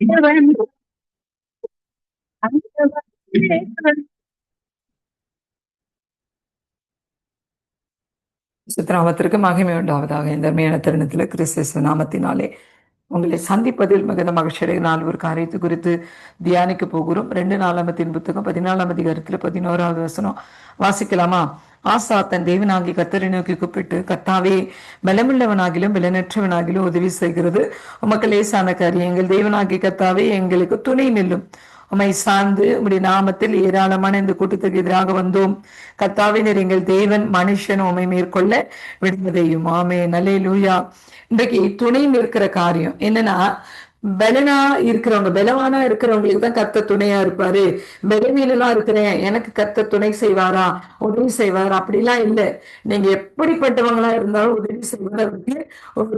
இறைவன் மகிமை உண்டாவதாக இந்த மேன தருணத்தில் கிறிஸ்து நாமத்தினாலே. உங்களை சந்திப்பதில் மிகுந்த மகிழ்ச்சியடைய நாள் ஒரு காரியத்தை குறித்து தியானிக்க போகிறோம். ரெண்டு நாலாமத்தின் புத்தகம் பதினாலாம் அதிகாரத்தில் பதினோராவது வசனம். வாசிக்கலாமா? ஆசா தன் தேவனாகி கத்தரை நோக்கி கூப்பிட்டு கத்தாவே பலமுள்ளவனாகிலும் பலனற்றவனாகிலும் உதவி செய்கிறது. உமக்கு லேசான காரியங்கள். தேவனாகி கத்தாவே எங்களுக்கு துணை நில்லும். உமை சார்ந்து உம்முடைய நாமத்தில் ஏராளமான இந்த கூட்டத்துக்கு எதிராக வந்தோம். கத்தாவினர் எங்கள் தேவன் மனுஷன் உமை மேற்கொள்ள விடுவதையும். ஆமே நல்லே லூயா இன்றைக்கு துணை நிற்கிற காரியம் என்னன்னா பலனா இருக்கிறவங்க பலவானா இருக்கிறவங்களுக்கு தான் கத்த துணையா இருப்பாரு. பலவீனலா இருக்கிறேன் எனக்கு கத்த துணை செய்வாரா? உதவி செய்வாரா? அப்படிலாம் இல்லை. நீங்க எப்படிப்பட்டவங்களா இருந்தாலும் உதவி செய்வார்? ஒரு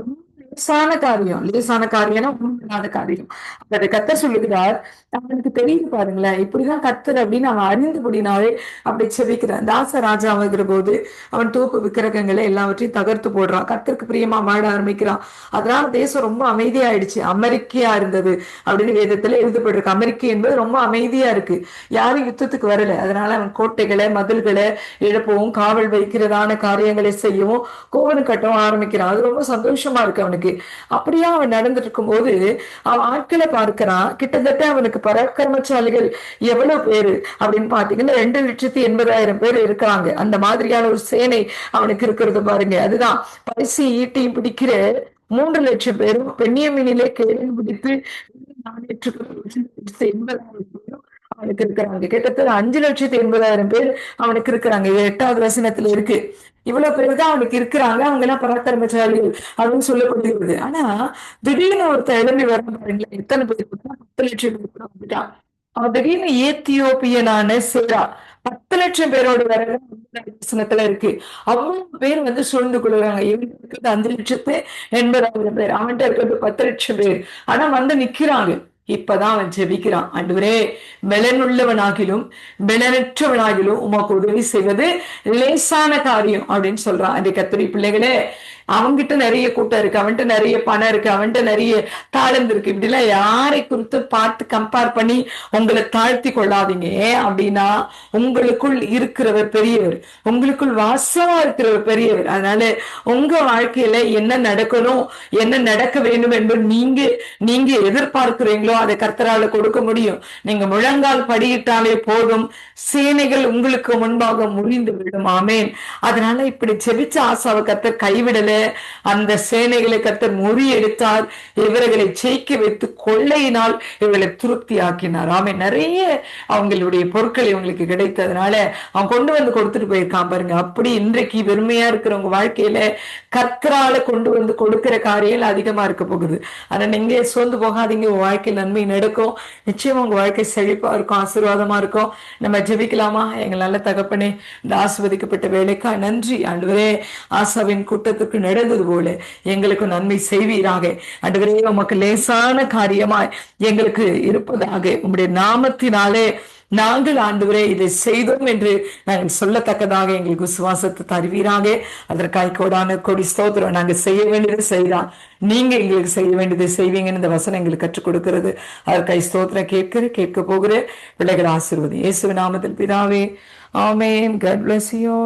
லேசான காரியம் லேசான காரியம்னா ஒன்றுமில்லாத காரியம் அதை கத்த சொல்லுகிறார் அவனுக்கு தெரியுது பாருங்களேன் இப்படிதான் கத்தர் அப்படின்னு அவன் அறிந்தபடினாலே அப்படி செவிக்கிறான் தாச ராஜா ஆகுகிற போது அவன் தூப்பு விக்கிரகங்களை எல்லாவற்றையும் தகர்த்து போடுறான். கத்தருக்கு பிரியமா வாழ ஆரம்பிக்கிறான். அதனால தேசம் ரொம்ப அமைதியாயிடுச்சு. அமெரிக்கையா இருந்தது அப்படின்னு வேதத்துல எழுதப்பட்டிருக்கு. அமெரிக்கா என்பது ரொம்ப அமைதியா இருக்கு. யாரும் யுத்தத்துக்கு வரல. அதனால அவன் கோட்டைகளை மதில்களை எழுப்பவும் காவல் வைக்கிறதான காரியங்களை செய்யவும் கோவன் கட்டவும் ஆரம்பிக்கிறான். அது ரொம்ப சந்தோஷமா இருக்கு அவனுக்கு. இருக்கு. அப்படியா அவன் நடந்துட்டு இருக்கும்போது அவன் ஆட்களை பார்க்கிறான். கிட்டத்தட்ட அவனுக்கு பராக்கிரமசாலிகள் எவ்வளவு பேரு அப்படின்னு பாத்தீங்கன்னா ரெண்டு லட்சத்தி எண்பதாயிரம் பேர் இருக்கிறாங்க. அந்த மாதிரியான ஒரு சேனை அவனுக்கு இருக்கிறது பாருங்க. அதுதான் பரிசு ஈட்டியும் பிடிக்கிற மூன்று லட்சம் பேரும் பெண்ணியமீனிலே கேள்வி பிடித்து எண்பதாயிரம் பேரும் அவனுக்கு இருக்கிறாங்க. கிட்டத்தட்ட அஞ்சு லட்சத்தி எண்பதாயிரம் பேர் அவனுக்கு இருக்கிறாங்க. இது எட்டாவது வசனத்துல இருக்கு. இவ்வளவு பேர் தான் அவனுக்கு இருக்கிறாங்க. அவங்க எல்லாம் பராக்கிரமசாலிகள் அப்படின்னு சொல்லப்படுகிறது. ஆனா திடீர்னு ஒருத்தர் எழும்பி வர பாருங்களேன். எத்தனை பேர் பத்து லட்சம் பேர் கூட வந்துட்டான். அவன் திடீர்னு ஏத்தியோப்பியனான சேரா. பத்து லட்சம் பேரோட வர இருக்கு. அவ்வளவு பேர் வந்து சூழ்ந்து கொள்கிறாங்க. இவனுக்கு இருக்கிறது அஞ்சு லட்சத்து எண்பதாயிரம் பேர். அவன்கிட்ட இருக்கிறது பத்து லட்சம் பேர். ஆனா வந்து நிக்கிறாங்க. இப்பதான் அவன் ஜெபிக்கிறான். அன்றுவரே பலனுள்ளவனாகிலும் பலனற்றவனாகிலும் உமக்கு உதவி செய்வது லேசான காரியம் அப்படின்னு சொல்றான். அந்த கத்திரி பிள்ளைகளே அவன்கிட்ட நிறைய கூட்டம் இருக்கு அவன்கிட்ட நிறைய பணம் இருக்கு அவன்கிட்ட நிறைய தாழ்ந்து இருக்கு. இப்படிலாம் யாரை குறித்து பார்த்து கம்பேர் பண்ணி உங்களை தாழ்த்தி கொள்ளாதீங்க. அப்படின்னா உங்களுக்குள் இருக்கிறவர் பெரியவர் உங்களுக்குள் வாசமா இருக்கிறவர் பெரியவர். அதனால உங்க வாழ்க்கையில என்ன நடக்கணும் என்ன நடக்க வேண்டும் என்பது நீங்க நீங்க எதிர்பார்க்கிறீங்களோ அதை கர்த்தரால கொடுக்க முடியும். நீங்க முழங்கால் படியிட்டாலே போதும். சேனைகள் உங்களுக்கு முன்பாக முறிந்து விடும். ஆமேன். அதனால இப்படி செபிச்ச ஆசாவை கத்த கைவிடல. அந்த சேனைகளை கத்தர் முறியெடுத்தார். இவர்களை ஜெயிக்க வைத்து கொள்ளையினால் இவர்களை திருப்தி ஆக்கினார் ஆமே நிறைய அவங்களுடைய பொருட்கள் இவங்களுக்கு கிடைத்ததுனால அவன் கொண்டு வந்து கொடுத்துட்டு போயிருக்கான் பாருங்க. அப்படி இன்றைக்கு பெருமையா இருக்கிறவங்க வாழ்க்கையில கத்தரால கொண்டு வந்து கொடுக்கிற காரியங்கள் அதிகமா இருக்க போகுது. ஆனா நீங்க சோர்ந்து போகாதீங்க. உங்க வாழ்க்கை நன்மை நடக்கும். நிச்சயம் உங்க வாழ்க்கை செழிப்பா இருக்கும் ஆசீர்வாதமா இருக்கும். நம்ம ஜெபிக்கலாமா? எங்கள் நல்ல தகப்பனே இந்த ஆசிர்வதிக்கப்பட்ட வேலைக்கா நன்றி. ஆண்டு ஆசாவின் கூட்டத்துக்கு நடந்தது போல எங்களுக்கு நன்மை செய்வீராக. அன்றுவரே உமக்கு லேசான காரியமாய் எங்களுக்கு இருப்பதாக. உம்முடைய நாமத்தினாலே நாங்கள் ஆண்டவரே இதை செய்தோம் என்று நாங்கள் சொல்லத்தக்கதாக எங்களுக்கு விசுவாசத்தை தருவீராக. அதற்காக கோடான கொடி ஸ்தோத்திரம் நாங்கள் செய்ய வேண்டியது செய்தான் நீங்க எங்களுக்கு செய்ய வேண்டியதை செய்வீங்கன்னு இந்த வசனம் எங்களுக்கு கற்றுக் கொடுக்கிறது. அதற்காக ஸ்தோத்திரம் கேட்கிற கேட்க போகிற பிள்ளைகள் ஆசிர்வதி இயேசு நாமத்தில் பிதாவே ஆமேன். கட் பிளஸ் யூ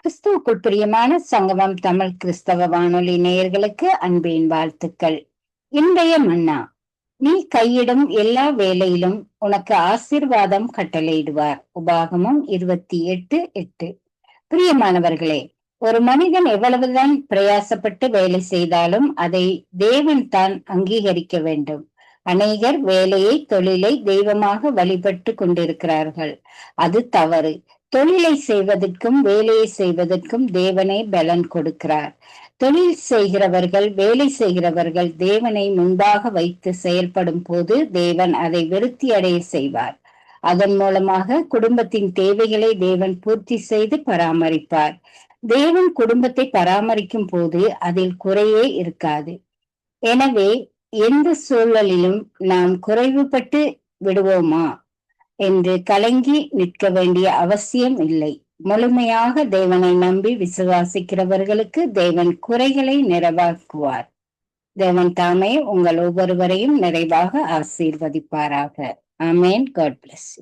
கிறிஸ்துவுக்குள் பிரியமான சங்கமம் தமிழ் கிறிஸ்தவ வானொலி நேயர்களுக்கு அன்பின் வாழ்த்துக்கள். இன்றைய மன்னா நீ கையிடும் எல்லா வேலையிலும் உனக்கு ஆசீர்வாதம் கட்டளையிடுவார். உபாகமும் இருபத்தி எட்டு எட்டு. பிரியமானவர்களே ஒரு மனிதன் எவ்வளவுதான் பிரயாசப்பட்டு வேலை செய்தாலும் அதை தேவன் தான் அங்கீகரிக்க வேண்டும். அநேகர் வேலையை தொழிலை தெய்வமாக வழிபட்டு கொண்டிருக்கிறார்கள். அது தவறு. தொழிலை செய்வதற்கும் வேலையை செய்வதற்கும் தேவனே பலன் கொடுக்கிறார். தொழில் செய்கிறவர்கள் வேலை செய்கிறவர்கள் தேவனை முன்பாக வைத்து செயல்படும் போது தேவன் அதை விருத்தி அடைய செய்வார். அதன் மூலமாக குடும்பத்தின் தேவைகளை தேவன் பூர்த்தி செய்து பராமரிப்பார். தேவன் குடும்பத்தை பராமரிக்கும் போது அதில் குறையே இருக்காது. எனவே எந்த சூழலிலும் நாம் குறைவுபட்டு விடுவோமா? என்று கலங்கி நிற்க வேண்டிய அவசியம் இல்லை. முழுமையாக தேவனை நம்பி விசுவாசிக்கிறவர்களுக்கு தேவன் குறைகளை நிறைவாக்குவார். தேவன் தாமே உங்கள் ஒவ்வொருவரையும் நிறைவாக ஆசீர்வதிப்பாராக. ஆமேன். காட் பிளஸ்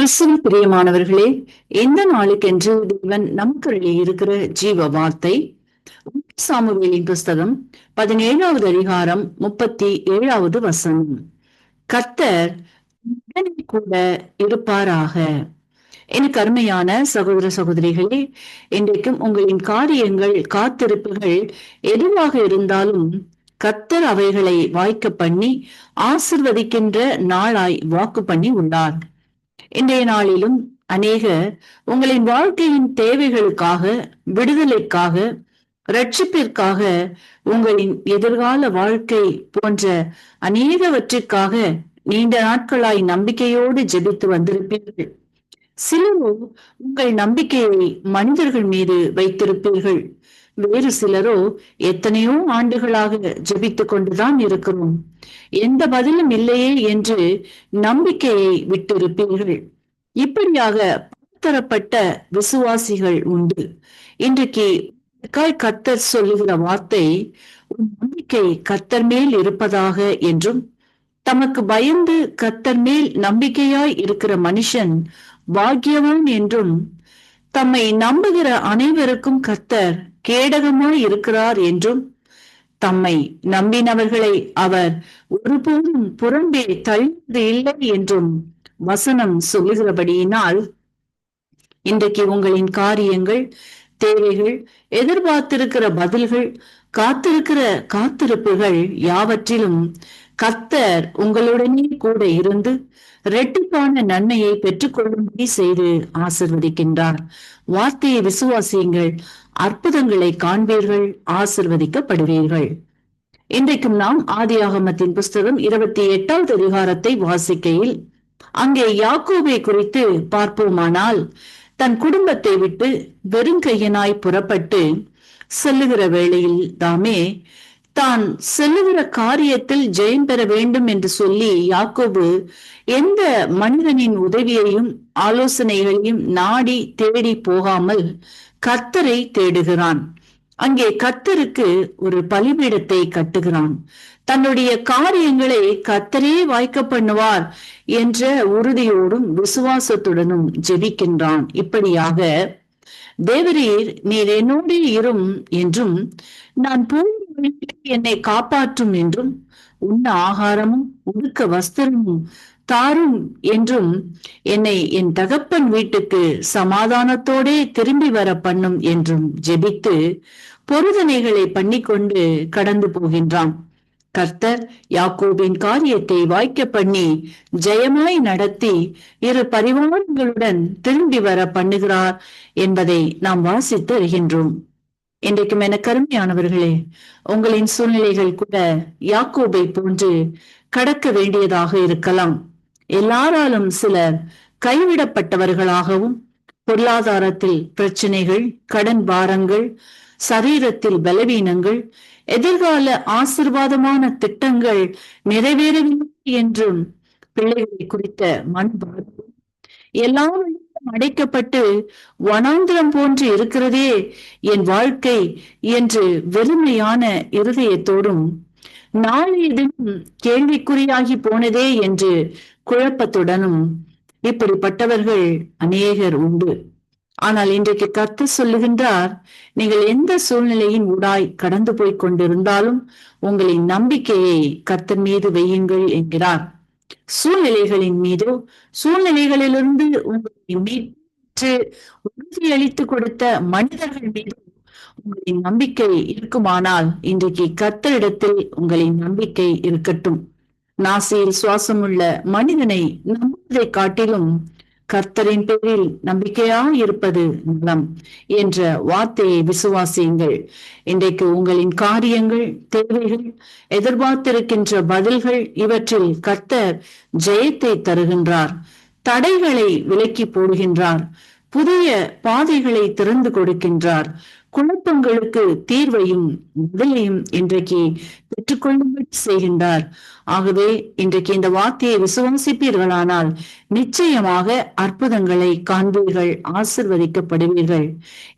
கிறிஸ்துவ பிரியமானவர்களே எந்த நாளுக்கென்று தேவன் நமக்கு இருக்கிற ஜீவ வார்த்தை சாமுவேலின் புஸ்தகம் பதினேழாவது அதிகாரம் முப்பத்தி ஏழாவது வசனம் கத்தர் கூட இருப்பாராக. எனக்கு அருமையான சகோதர சகோதரிகளே இன்றைக்கும் உங்களின் காரியங்கள் காத்திருப்புகள் எதுவாக இருந்தாலும் கத்தர் அவைகளை வாய்க்க பண்ணி ஆசிர்வதிக்கின்ற நாளாய் வாக்கு பண்ணி உள்ளார். இன்றைய நாளிலும் அநேக உங்களின் வாழ்க்கையின் தேவைகளுக்காக விடுதலைக்காக ரட்சிப்பிற்காக உங்களின் எதிர்கால வாழ்க்கை போன்ற அநேகவற்றிற்காக நீண்ட நாட்களாய் நம்பிக்கையோடு ஜெபித்து வந்திருப்பீர்கள். சிலரோ உங்கள் நம்பிக்கையை மனிதர்கள் மீது வைத்திருப்பீர்கள். வேறு சிலரோ எத்தனையோ ஆண்டுகளாக ஜெபித்துக் கொண்டுதான் இருக்கிறோம். எந்த பதிலும் இல்லையே என்று நம்பிக்கையை விட்டிருப்பீர்கள். இப்படியாக தரப்பட்ட விசுவாசிகள் உண்டு. இன்றைக்கு கத்தர் சொல்லுகிற வார்த்தை உன் நம்பிக்கை கத்தர் மேல் இருப்பதாக என்றும் தமக்கு பயந்து கத்தர் மேல் நம்பிக்கையாய் இருக்கிற மனுஷன் பாக்கியவான் என்றும் தம்மை நம்புகிற அனைவருக்கும் கர்த்தர் கேடகமாய் இருக்கிறார் என்றும் தம்மை நம்பினவர்களை அவர் ஒருபோதும் புறம்பே தள்ளியது இல்லை என்றும் வசனம் சொல்லுகிறபடியினால் இன்றைக்கு உங்களின் காரியங்கள் தேவைகள் எதிர்பார்த்திருக்கிற பதில்கள் காத்திருக்கிற காத்திருப்புகள் யாவற்றிலும் கத்தர் உங்களுடனே கூட இருந்து ரெட்டிப்பான நன்மையை பெற்றுக்கொள்ளும்படி செய்து ஆசிர்வதிக்கின்றார். வார்த்தையை விசுவாசியுங்கள். அற்புதங்களை காண்பீர்கள் ஆசிர்வதிக்கப்படுவீர்கள். இன்றைக்கும் நாம் ஆதியாகமத்தின் புஸ்தகம் இருபத்தி எட்டாவது அதிகாரத்தை வாசிக்கையில் அங்கே யாக்கோபை குறித்து பார்ப்போமானால் தன் குடும்பத்தை விட்டு வெறுங்கையனாய் புறப்பட்டு செல்லுகிற வேளையில் தாமே தான் செல்லுகிற காரியத்தில் ஜெயம் பெற வேண்டும் என்று சொல்லி யாக்கோபு எந்த மனிதனின் உதவியையும் ஆலோசனைகளையும் நாடி தேடி போகாமல் கத்தரை தேடுகிறான். அங்கே கத்தருக்கு ஒரு பலிபீடத்தை கட்டுகிறான். தன்னுடைய காரியங்களை கத்தரே வாய்க்க பண்ணுவார் என்ற உறுதியோடும் விசுவாசத்துடனும் ஜெபிக்கின்றான். இப்படியாக தேவரீர் நீர் என்னோடே இரும் என்றும் நான் போய் என்னை காப்பாற்றும் என்றும் உண்ண ஆகாரமும் உடுக்க வஸ்திரமும் தாரும் என்றும் என்னை என் தகப்பன் வீட்டுக்கு சமாதானத்தோடே திரும்பி வர பண்ணும் என்றும் ஜெபித்து பொருதனைகளை பண்ணிக்கொண்டு கடந்து போகின்றான். கர்த்தர் யாக்கோபின் காரியத்தை வாய்க்க பண்ணி ஜெயமாய் நடத்தி இரு பரிவாரங்களுடன் திரும்பி வர பண்ணுகிறார் என்பதை நாம் வாசித்து வருகின்றோம் இன்றைக்கும் என கருமையானவர்களே உங்களின் சூழ்நிலைகள் கூட யாக்கோபை போன்று கடக்க வேண்டியதாக இருக்கலாம். எல்லாராலும் சிலர் கைவிடப்பட்டவர்களாகவும் பொருளாதாரத்தில் பிரச்சனைகள் கடன் பாரங்கள் சரீரத்தில் பலவீனங்கள் எதிர்கால ஆசிர்வாதமான திட்டங்கள் நிறைவேறவில்லை என்றும் பிள்ளைகளை குறித்த மண்பாடு எல்லாம் அடைக்கப்பட்டு வனாந்திரம் போன்று இருக்கிறதே என் வாழ்க்கை என்று வெறுமையான இருதயத்தோடும் நாளைய தினம் கேள்விக்குறியாகி போனதே என்று குழப்பத்துடனும் இப்படிப்பட்டவர்கள் அநேகர் உண்டு. ஆனால் இன்றைக்கு கத்து சொல்லுகின்றார் நீங்கள் எந்த சூழ்நிலையின் ஊடாய் கடந்து போய் கொண்டிருந்தாலும் உங்களின் நம்பிக்கையை கத்தன் மீது வையுங்கள் என்கிறார். சூழ்நிலைகளின் மீதோ சூழ்நிலைகளிலிருந்து உங்களை மீட்டு உறுதியளித்து கொடுத்த மனிதர்கள் மீதும் உங்களின் நம்பிக்கை இருக்குமானால் இன்றைக்கு கத்தரிடத்தில் உங்களின் நம்பிக்கை இருக்கட்டும். நாசியில் சுவாசமுள்ள மனிதனை நம்புவதை காட்டிலும் கர்த்தரின் பேரில் நம்பிக்கையா இருப்பது நலம் என்ற வார்த்தையை விசுவாசியுங்கள். இன்றைக்கு உங்களின் காரியங்கள் தேவைகள் எதிர்பார்த்திருக்கின்ற பதில்கள் இவற்றில் கர்த்தர் ஜெயத்தை தருகின்றார். தடைகளை விலக்கி போடுகின்றார். புதிய பாதைகளை திறந்து கொடுக்கின்றார். குழப்பங்களுக்கு தீர்வையும் பதிலையும் இன்றைக்கு பெற்றுக்கொள்ளும்படி செய்கின்றார். ஆகவே இன்றைக்கு இந்த வார்த்தையை விசுவாசிப்பீர்களானால் நிச்சயமாக அற்புதங்களை காண்பீர்கள் ஆசிர்வதிக்கப்படுவீர்கள்.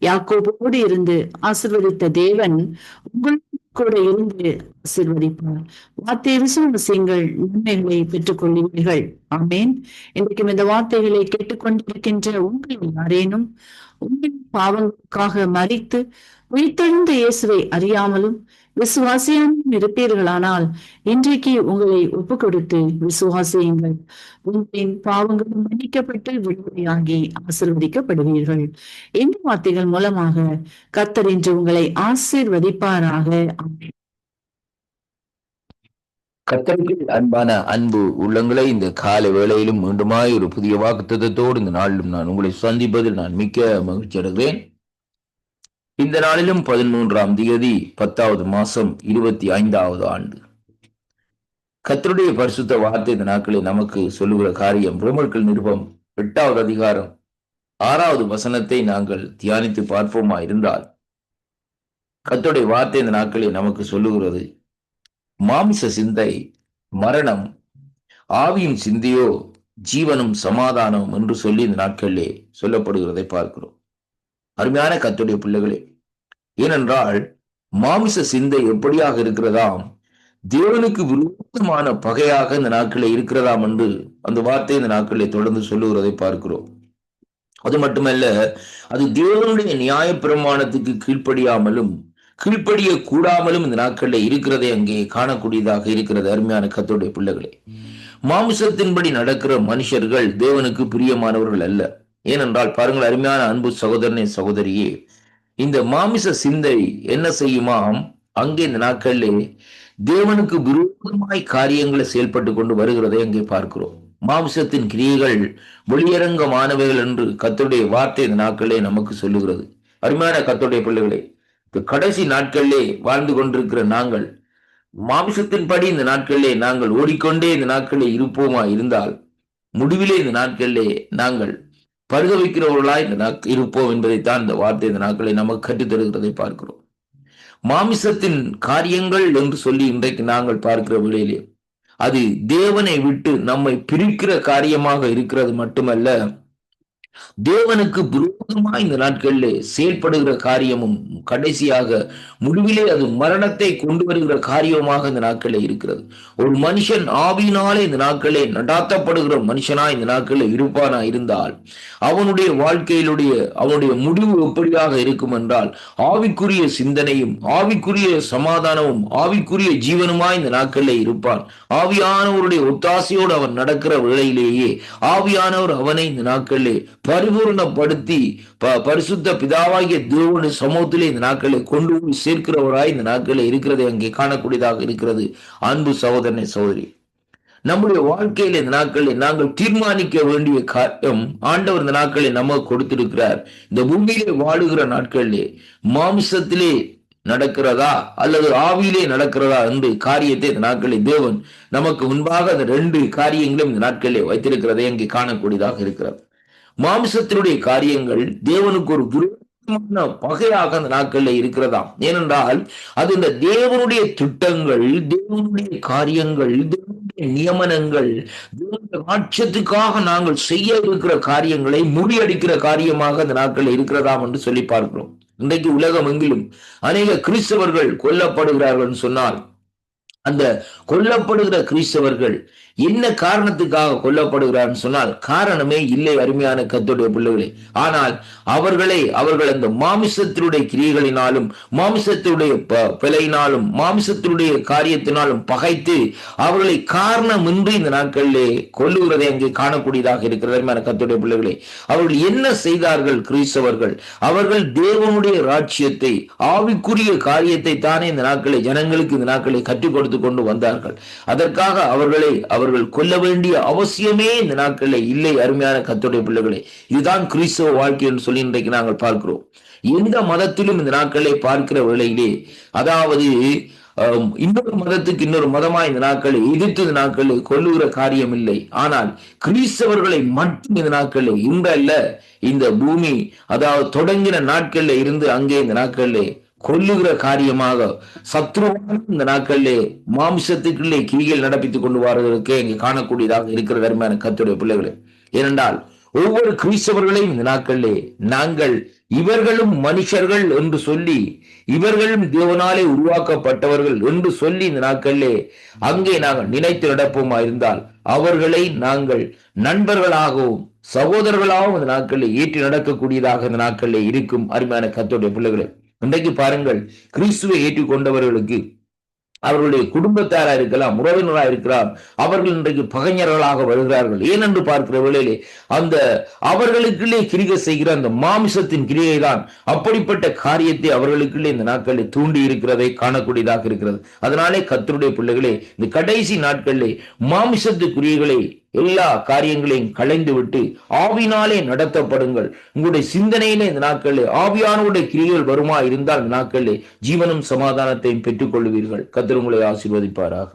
யாக்கோபோடு இருந்து ஆசிர்வதித்த தேவன் உங்களுக்கு கூட இருந்து ஆசிர்வதிப்பார். வார்த்தையை விசுவாசியங்கள் நன்மைகளை பெற்றுக் கொள்வீர்கள் ஆமேன். இன்றைக்கும் இந்த வார்த்தைகளை கேட்டுக்கொண்டிருக்கின்ற உங்களில் யாரேனும் உங்கள் பாவங்களுக்காக மறித்து உயிர்த்தெழுந்த இயேசுவை அறியாமலும் விசுவாசியாமலும் இருப்பீர்களானால் இன்றைக்கு உங்களை ஒப்பு கொடுத்து விசுவாசியுங்கள். உங்களின் பாவங்களும் மன்னிக்கப்பட்டு விடுமுறையாகி ஆசிர்வதிக்கப்படுவீர்கள். இந்த வார்த்தைகள் மூலமாக கத்தர் இன்று உங்களை ஆசிர்வதிப்பாராக. ஆமென். கத்தருக்கு அன்பான அன்பு உள்ளங்களை இந்த கால வேளையிலும் மீண்டுமாய் ஒரு புதிய வாக்குத்தத்தோடு இந்த நாளிலும் நான் உங்களை சந்திப்பதில் நான் மிக்க மகிழ்ச்சி அடைகிறேன். இந்த நாளிலும் பதிமூன்றாம் தேதி பத்தாவது மாசம் இருபத்தி ஐந்தாவது ஆண்டு. கத்தருடைய பரிசுத்த வார்த்தை இந்த நாட்களில் நமக்கு சொல்லுகிற காரியம் ரோமர்கள் நிருபம் எட்டாவது அதிகாரம் ஆறாவது வசனத்தை நாங்கள் தியானித்து பார்ப்போமா இருந்தால் கத்தருடைய வார்த்தை இந்த நாட்களில் நமக்கு சொல்லுகிறது மாமிச சிந்தை மரணம் ஆவியின் சிந்தையோ ஜீவனும் சமாதானம் என்று சொல்லி இந்த நாட்களிலே சொல்லப்படுகிறதை பார்க்கிறோம். அருமையான கத்துடைய பிள்ளைகளே ஏனென்றால் மாமிச சிந்தை எப்படியாக இருக்கிறதாம்? தேவனுக்கு விரோதமான பகையாக இந்த நாட்களே இருக்கிறதாம் என்று அந்த வார்த்தை இந்த நாட்களிலே தொடர்ந்து சொல்லுகிறதை பார்க்கிறோம். அது மட்டுமல்ல அது தேவனுடைய நியாய பிரமாணத்துக்கு கீழ்ப்படியாமலும் கீழ்ப்படிய கூடாமலும் இந்த நாட்களில் இருக்கிறதை அங்கே காணக்கூடியதாக இருக்கிறது அருமையான கத்தோடைய பிள்ளைகளே. மாமிசத்தின்படி நடக்கிற மனுஷர்கள் தேவனுக்கு பிரியமானவர்கள் அல்ல. ஏனென்றால் பாருங்கள் அருமையான அன்பு சகோதரனே சகோதரியே இந்த மாமிச சிந்தை என்ன செய்யுமாம்? அங்கே இந்த நாட்களிலே தேவனுக்கு விரோதமாய் காரியங்களை செயல்பட்டு கொண்டு வருகிறதை அங்கே பார்க்கிறோம். மாமிசத்தின் கிரியைகள் வெளியரங்கமானவைகள் என்று கத்தருடைய வார்த்தை இந்த நாட்களே நமக்கு சொல்லுகிறது. அருமையான கத்தருடைய பிள்ளைகளே கடைசி நாட்களிலே வாழ்ந்து கொண்டிருக்கிற நாங்கள் மாமிசத்தின்படி இந்த நாட்களிலே நாங்கள் ஓடிக்கொண்டே இந்த நாட்களிலே இருப்போமா இருந்தால் முடிவிலே இந்த நாட்களிலே நாங்கள் பருகவிக்கிறவர்களாய் இந்த நாட் இருப்போம் என்பதைத்தான் இந்த வார்த்தை இந்த நாட்களை நமக்கு கற்றுத்தருகிறதை பார்க்கிறோம். மாமிசத்தின் காரியங்கள் என்று சொல்லி இன்றைக்கு நாங்கள் பார்க்கிற வேளையிலே அது தேவனை விட்டு நம்மை பிரிக்கிற காரியமாக இருக்கிறது மட்டுமல்ல தேவனுக்கு விரோதமாய் இந்த நாட்களில் செயல்படுகிற காரியமும் கடைசியாக முடிவிலே அது மரணத்தை கொண்டு வருகிற காரியமாக இந்த நாட்களில் இருக்கிறது. ஒரு மனுஷன் ஆவினாலே இந்த நாட்களே நடாத்தப்படுகிற மனுஷனா இந்த நாட்களில் இருப்பானா இருந்தால் அவனுடைய வாழ்க்கையிலுடைய அவனுடைய முடிவு எப்படியாக இருக்கும் என்றால் ஆவிக்குரிய சிந்தனையும் ஆவிக்குரிய சமாதானமும் ஆவிக்குரிய ஜீவனுமாய் இந்த நாட்களில் இருப்பான். ஆவியானவருடைய ஒத்தாசையோடு அவன் நடக்கிற வேளையிலேயே ஆவியானவர் அவனை இந்த நாட்களிலே பரிபூர்ணப்படுத்தி ப- பரிசுத்த பிதாவாகிய தேவனு சமூகத்திலே இந்த நாட்களை கொண்டு போய் சேர்க்கிறவராய் இந்த நாட்களில் இருக்கிறதை அங்கே காணக்கூடியதாக இருக்கிறது. அன்பு சகோதரனை சகோதரி நம்முடைய வாழ்க்கையில இந்த நாட்களில் நாங்கள் தீர்மானிக்க வேண்டிய காரியம் ஆண்டவர் இந்த நாட்களை நமக்கு கொடுத்திருக்கிறார். இந்த பூமியிலே வாழுகிற நாட்களிலே மாம்சத்திலே நடக்கிறதா அல்லது ஆவியிலே நடக்கிறதா என்று காரியத்தை இந்த நாட்களில் தேவன் நமக்கு முன்பாக அந்த ரெண்டு காரியங்களும் இந்த நாட்களிலே வைத்திருக்கிறதை அங்கே காணக்கூடியதாக இருக்கிறது. மாம்சத்தினுடைய காரியங்கள் தேவனுக்கு ஒரு விரோதமான பகையாக அந்த நாட்களில் இருக்கிறதாம். ஏனென்றால் அது இந்த தேவனுடைய திட்டங்கள் தேவனுடைய காரியங்கள் தேவனுடைய நியமனங்கள் தேவனுடைய ராட்சத்துக்காக நாங்கள் செய்ய இருக்கிற காரியங்களை முறியடிக்கிற காரியமாக அந்த நாட்களில் இருக்கிறதாம் என்று சொல்லி பார்க்கிறோம். இன்றைக்கு உலகம் எங்கிலும் அநேக கிறிஸ்தவர்கள் கொல்லப்படுகிறார்கள் என்று சொன்னால் அந்த கொல்லப்படுகிற கிறிஸ்தவர்கள் என்ன காரணத்துக்காக கொல்லப்படுகிறார் சொன்னால் காரணமே இல்லை அருமையான கத்துடைய பிள்ளைகளே. ஆனால் அவர்களை அவர்கள் அந்த மாமிசத்தினுடைய கிரியைகளினாலும் மாமிசத்தினுடைய பிழையினாலும் மாமிசத்தினுடைய காரியத்தினாலும் பகைத்து அவர்களை காரணமின்றி இந்த நாட்களிலே கொல்லுகிறதை அங்கே காணக்கூடியதாக இருக்கிறது அருமையான கத்துடைய பிள்ளைகளே. அவர்கள் என்ன செய்தார்கள் கிறிஸ்தவர்கள்? அவர்கள் தேவனுடைய ராட்சியத்தை ஆவிக்குரிய காரியத்தை தானே இந்த நாட்களை ஜனங்களுக்கு இந்த நாட்களை கற்றுக் கொடுத்து கொண்டு வந்தார்கள். அதற்காக அவர்களை அவர்கள் கொல்ல வேண்டிய அவசியமே இந்த நாட்களில் இல்லை அருமையான கத்துடைய பிள்ளைகளே. இதுதான் கிறிஸ்தவ வாழ்க்கை என்று சொல்லி இன்றைக்கு நாங்கள் பார்க்கிறோம். எந்த மதத்திலும் இந்த நாட்களை பார்க்கிற வேளையிலே அதாவது இன்னொரு மதத்துக்கு இன்னொரு மதமா இந்த நாட்களை எதிர்த்து இந்த நாட்களை கொல்லுகிற காரியம் இல்லை. ஆனால் கிறிஸ்தவர்களை மட்டும் இந்த நாட்களில் இன்றல்ல இந்த பூமி அதாவது தொடங்கின நாட்கள்ல இருந்து அங்கே இந்த நாட்களிலே கொல்லுகிற காரியமாக சத்ருவான இந்த நாட்களிலே மாம்சத்துக்குள்ளே கிரிகள் நடப்பித்துக் கொண்டு வருவதற்கே இங்கு காணக்கூடியதாக இருக்கிற அருமையான கத்துடைய பிள்ளைகளே. ஏனென்றால் ஒவ்வொரு கிறிஸ்தவர்களையும் இந்த நாட்களிலே நாங்கள் இவர்களும் மனுஷர்கள் என்று சொல்லி இவர்களும் தேவனாலே உருவாக்கப்பட்டவர்கள் என்று சொல்லி இந்த நாட்களிலே அங்கே நாங்கள் நினைத்து நடப்போமா இருந்தால் அவர்களை நாங்கள் நண்பர்களாகவும் சகோதரர்களாகவும் இந்த நாட்களில் ஏற்றி நடக்கக்கூடியதாக இந்த நாட்களில் இருக்கும் அருமையான கத்தோடைய பிள்ளைகளே. இன்றைக்கு பாருங்கள் கிறிஸ்துவை ஏற்றுக்கொண்டவர்களுக்கு அவர்களுடைய குடும்பத்தாரா இருக்கலாம் உறவினரா இருக்கலாம் அவர்கள் இன்றைக்கு பகைஞர்களாக வருகிறார்கள். ஏனென்று பார்க்கிற வேளையிலே அந்த அவர்களுக்குள்ளே கிரிகை செய்கிற அந்த மாமிசத்தின் கிரியை தான் அப்படிப்பட்ட காரியத்தை அவர்களுக்குள்ளே இந்த நாட்களில் தூண்டி இருக்கிறதை காணக்கூடியதாக இருக்கிறது. அதனாலே கத்தருடைய பிள்ளைகளே இந்த கடைசி நாட்களிலே மாமிசத்து கிரியைகளை எல்லா காரியங்களையும் களைந்து விட்டு ஆவினாலே நடத்தப்படுங்கள். உங்களுடைய சிந்தனையிலே இந்த நாட்களில் ஆவியானவருடைய கிரிகள் வருமா இருந்தால் இந்த நாட்களில் ஜீவனும் சமாதானத்தையும் பெற்றுக் கொள்வீர்கள் உங்களை ஆசீர்வதிப்பாராக.